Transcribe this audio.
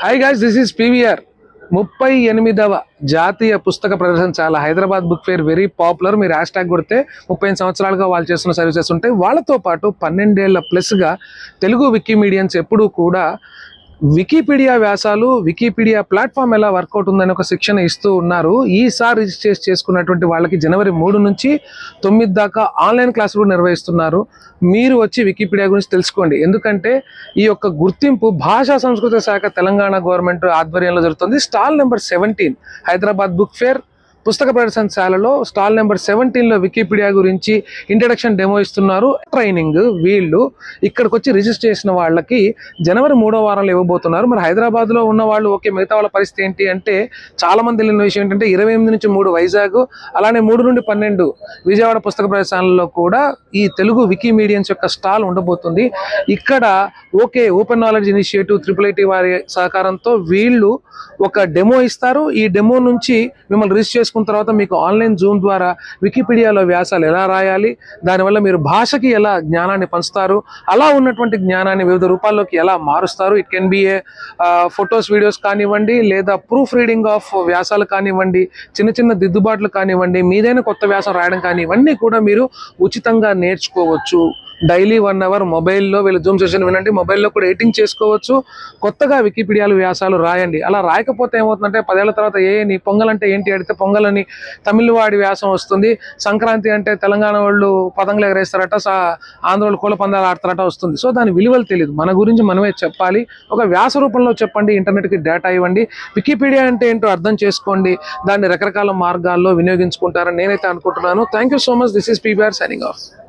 Hi guys this is PVR ముప్పై ఎనిమిదవ జాతీయ పుస్తక ప్రదర్శనశాల Hyderabad book fair very popular మీరు హ్యాష్ ట్యాగ్ కొడితే ముప్పై సంవత్సరాలుగా వాళ్ళు చేస్తున్న సర్వీసెస్ ఉంటాయి వాళ్ళతో పాటు పన్నెండేళ్ళ ప్లస్గా తెలుగు వికీమీడియన్స్ ఎప్పుడూ కూడా వికీపీడియా వ్యాసాలు వికీపీడియా ప్లాట్ఫామ్ ఎలా వర్కౌట్ ఉందని ఒక శిక్షణ ఇస్తూ ఉన్నారు. ఈసారి రిజిస్టర్ చేసుకున్నటువంటి వాళ్ళకి జనవరి మూడు నుంచి తొమ్మిది దాకా ఆన్లైన్ క్లాసులు కూడా నిర్వహిస్తున్నారు. మీరు వచ్చి వికీపీడియా గురించి తెలుసుకోండి. ఎందుకంటే ఈ యొక్క గుర్తింపు భాషా సంస్కృతి శాఖ తెలంగాణ గవర్నమెంట్ ఆధ్వర్యంలో జరుగుతుంది. Stall number seventeen Hyderabad book fair పుస్తక ప్రదర్శనశాలలో స్టాల్ నెంబర్ సెవెంటీన్లో వికీపీడియా గురించి ఇంట్రడక్షన్ డెమో ఇస్తున్నారు. ట్రైనింగ్ వీళ్ళు ఇక్కడికి వచ్చి రిజిస్టర్ చేసిన వాళ్ళకి జనవరి మూడో వారంలో ఇవ్వబోతున్నారు. మరి హైదరాబాద్లో ఉన్న వాళ్ళు ఓకే మిగతా వాళ్ళ పరిస్థితి ఏంటి అంటే చాలా మంది విషయం ఏంటంటే ఇరవై ఎనిమిది నుంచి మూడు వైజాగ్ అలానే మూడు నుండి పన్నెండు విజయవాడ పుస్తక ప్రదర్శనలో కూడా ఈ తెలుగు వికీమీడియన్స్ యొక్క స్టాల్ ఉండబోతుంది. ఇక్కడ okay open knowledge initiative triple IT వారి సహకారంతో వీళ్ళు ఒక డెమో ఇస్తారు. ఈ డెమో నుంచి మిమ్మల్ని రిజిస్టర్ చేసుకున్న తర్వాత మీకు ఆన్లైన్ జూమ్ ద్వారా వికీపీడియాలో వ్యాసాలు ఎలా రాయాలి దానివల్ల మీరు భాషకి ఎలా జ్ఞానాన్ని పంచుతారు అలా ఉన్నటువంటి జ్ఞానాన్ని వివిధ రూపాల్లోకి ఎలా మారుస్తారు it can be a photos videos కానివ్వండి లేదా ప్రూఫ్ రీడింగ్ ఆఫ్ వ్యాసాలు కానివ్వండి చిన్న చిన్న దిద్దుబాట్లు కానివ్వండి మీదైన కొత్త వ్యాసం రాయడం కానీ ఇవన్నీ కూడా మీరు ఉచితంగా నేర్చుకోవచ్చు. డైలీ వన్ అవర్ మొబైల్లో వీళ్ళు జూమ్ సెషన్ వినండి. మొబైల్లో కూడా ఎడిటింగ్ చేసుకోవచ్చు. కొత్తగా వికీపీడియాలు వ్యాసాలు రాయండి. అలా రాయకపోతే ఏమవుతుందంటే పదేళ్ళ తర్వాత ఏ నీ పొంగల్ అంటే ఏంటి అడిగితే పొంగల్ అని తమిళ వాడి వ్యాసం వస్తుంది. సంక్రాంతి అంటే తెలంగాణ వాళ్ళు పతంగులు ఎగరేస్తారట సా ఆంధ్ర వాళ్ళు కోళ్ళ పందాలు ఆడతారట వస్తుంది. సో దాని విలువలు తెలియదు మన గురించి మనమే చెప్పాలి. ఒక వ్యాస రూపంలో చెప్పండి ఇంటర్నెట్కి డేటా ఇవ్వండి. వికీపీడియా అంటే ఏంటో అర్థం చేసుకోండి. దాన్ని రకరకాల మార్గాల్లో వినియోగించుకుంటారని నేనైతే అనుకుంటున్నాను. Thank you so much. This is PBR signing off.